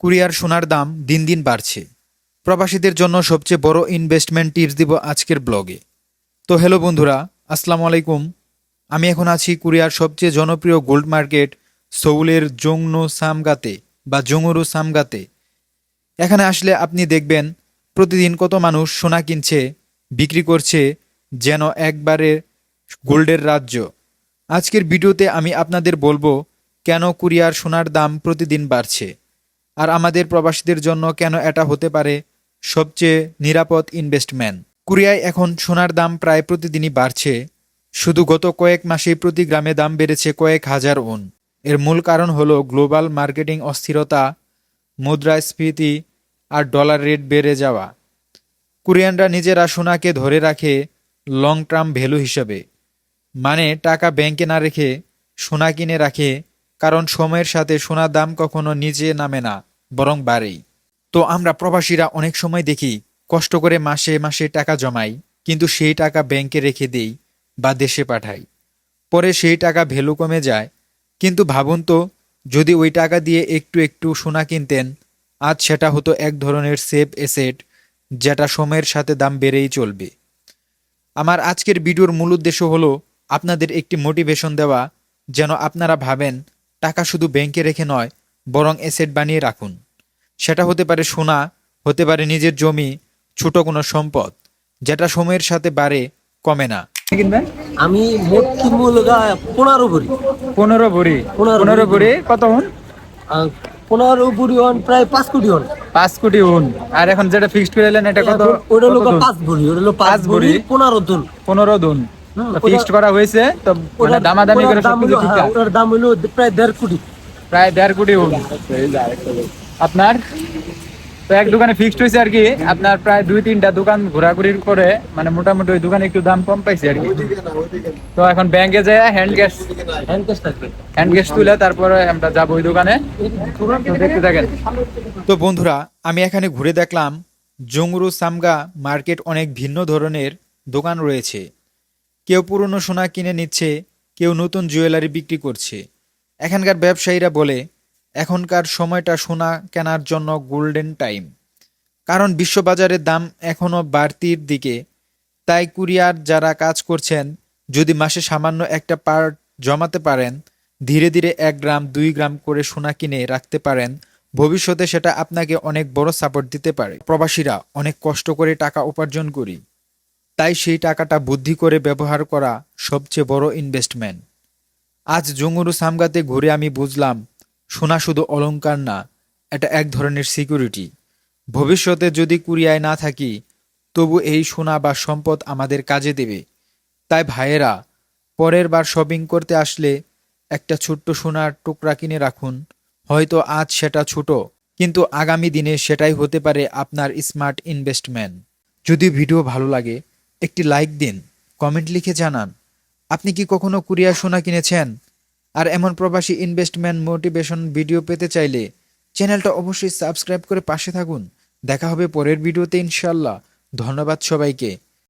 Courier সোনার দাম দিন দিন বাড়ছে। প্রবাসীদের জন্য সবচেয়ে বড় ইনভেস্টমেন্ট টিপস দিব আজকের ব্লগে তো হ্যালো বন্ধুরা, আসসালামু আলাইকুম। আমি এখন আছি কুরিয়ার সবচেয়ে জনপ্রিয় গোল্ড মার্কেট সৌলের জংনো সামগাতে বা জঙ্গুরু সামগাতে এখানে আসলে আপনি দেখবেন, প্রতিদিন কত মানুষ সোনা কিনছে, বিক্রি করছে, যেন একবারে গোল্ডের রাজ্য। আজকের ভিডিওতে আমি আপনাদের বলব, কেন কুরিয়ার সোনার দাম প্রতিদিন বাড়ছে? আর আমাদের প্রবাসীদের জন্য কেন এটা হতে পারে? সবচেয়ে নিরাপদ ইনভেস্টমেন্ট কুরিয়ায় এখন সোনার দাম প্রায় প্রতিদিনই বাড়ছে। শুধু গত কয়েক মাসে প্রতি গ্রামে দাম বেড়েছে কয়েক হাজার উন। এর মূল কারণ হল গ্লোবাল মার্কেটিং অস্থিরতা, মুদ্রাস্ফীতি আর ডলার রেট বেড়ে যাওয়া। কোরিয়ানরা নিজেরা সোনাকে ধরে রাখে লং টার্ম ভ্যালু হিসেবে। মানে টাকা ব্যাংকে না রেখে সোনা কিনে রাখে, কারণ সময়ের সাথে সোনার দাম কখনো নিচে নামে না। বরং বাড়েই। তো আমরা প্রবাসীরা অনেক সময় দেখি, কষ্ট করে মাসে মাসে টাকা জমাই, কিন্তু সেই টাকা ব্যাংকে রেখে দেই বা দেশে পাঠাই। পরে সেই টাকা ভ্যালু কমে যায়, কিন্তু ভাবুন তো, যদি ওই টাকা দিয়ে একটু একটু সোনা কিনতেন, আজ সেটা হতো এক ধরনের সেফ এসেট যেটা সময়ের সাথে দাম বেড়েই চলবে। আমার আজকের ভিডিওর মূল উদ্দেশ্য হলো আপনাদের একটি মোটিভেশন দেওয়া, যেন আপনারা ভাবেন, টাকা শুধু ব্যাংকে রেখে নয় বরং এসেট বানিয়ে রাখুন। সেটা হতে পারে সোনা হতে পারে নিজের জমি ছোট কোনো সম্পদ যেটা সময়ের সাথে বাড়ে কমে না। কিনবেন? আমি মোট কিনবো পনেরো ভরি। পনেরো ভরি। পনেরো ভরি। কত হন? পনেরো ভরি হন প্রায় পাঁচ কোটি হন। পাঁচ কোটি হন। আর এখন যেটা ফিক্সড করে এলেন এটা কত? ওটা দুন? পাঁচ ভরি ওটা হলো পাঁচ ভরি। পনেরো দুন পনেরো দুন ফিক্সড করা হয়েছে তো মানে দামাদামি করে দাম সবকিছু ঠিক হ্যাঁ, ওটার দাম হলো প্রায় দেড় কোটি। প্রায় দেড় কোটি আপনার? তো এক দোকানে ফিক্সড হয়েছে আর কি। আপনার প্রায় দুই তিনটা দোকান ঘোরাঘুরি করে মানে মোটামুটি ওই দোকানে একটু দাম কম পাইছে আর কি। তো এখন ব্যাংকে যায় হ্যান্ড ক্যাশ হ্যান্ড ক্যাশ থাকবে হ্যান্ড তুলে তারপরে আমরা যাব ওই দোকানে। দেখতে থাকেন। তো বন্ধুরা, আমি এখানে ঘুরে দেখলাম, জংরু সামগা মার্কেট অনেক ভিন্ন ধরনের দোকান রয়েছে। কেউ পুরনো সোনা কিনে নিচ্ছে, কেউ নতুন জুয়েলারি বিক্রি করছে। এখানকার ব্যবসায়ীরা বলে, এখনকার সময়টা সোনা কেনার জন্য গোল্ডেন টাইম। কারণ বিশ্ববাজারের দাম এখনও বাড়তির দিকে। তাই কুরিয়ার যারা কাজ করছেন, যদি মাসে সামান্য একটা পার্ট জমাতে পারেন, ধীরে ধীরে এক গ্রাম, দুই গ্রাম করে সোনা কিনে রাখতে পারেন। ভবিষ্যতে সেটা আপনাকে অনেক বড় সাপোর্ট দিতে পারে। প্রবাসীরা অনেক কষ্ট করে টাকা উপার্জন করি। তাই সেই টাকাটা বুদ্ধি করে ব্যবহার করা সবচেয়ে বড় ইনভেস্টমেন্ট আজ জঙ্গুরু সামগাতে ঘুরে আমি বুঝলাম, সোনা শুধু অলংকার না, এটা এক ধরনের সিকিউরিটি ভবিষ্যতে যদি কুরিয়ায় না থাকি, তবু এই সোনা বা সম্পদ আমাদের কাজে দেবে। তাই ভাইয়েরা, পরের বার শপিং করতে আসলে একটা ছোট্ট সোনার টুকরা কিনে রাখুন। হয়তো আজ সেটা ছোট, কিন্তু আগামী দিনে সেটাই হতে পারে আপনার স্মার্ট ইনভেস্টমেন্ট যদি ভিডিও ভালো লাগে, একটি লাইক দিন কমেন্ট লিখে জানান। আপনি কি কখনো কুরিয়ার সোনা কিনেছেন? আর এমন প্রবাসী ইনভেস্টমেন্ট মোটিভেশন ভিডিও পেতে চাইলে চ্যানেলটা অবশ্যই সাবস্ক্রাইব করে পাশে থাকুন। দেখা হবে পরের ভিডিওতে ইনশাল্লাহ ধন্যবাদ সবাইকে।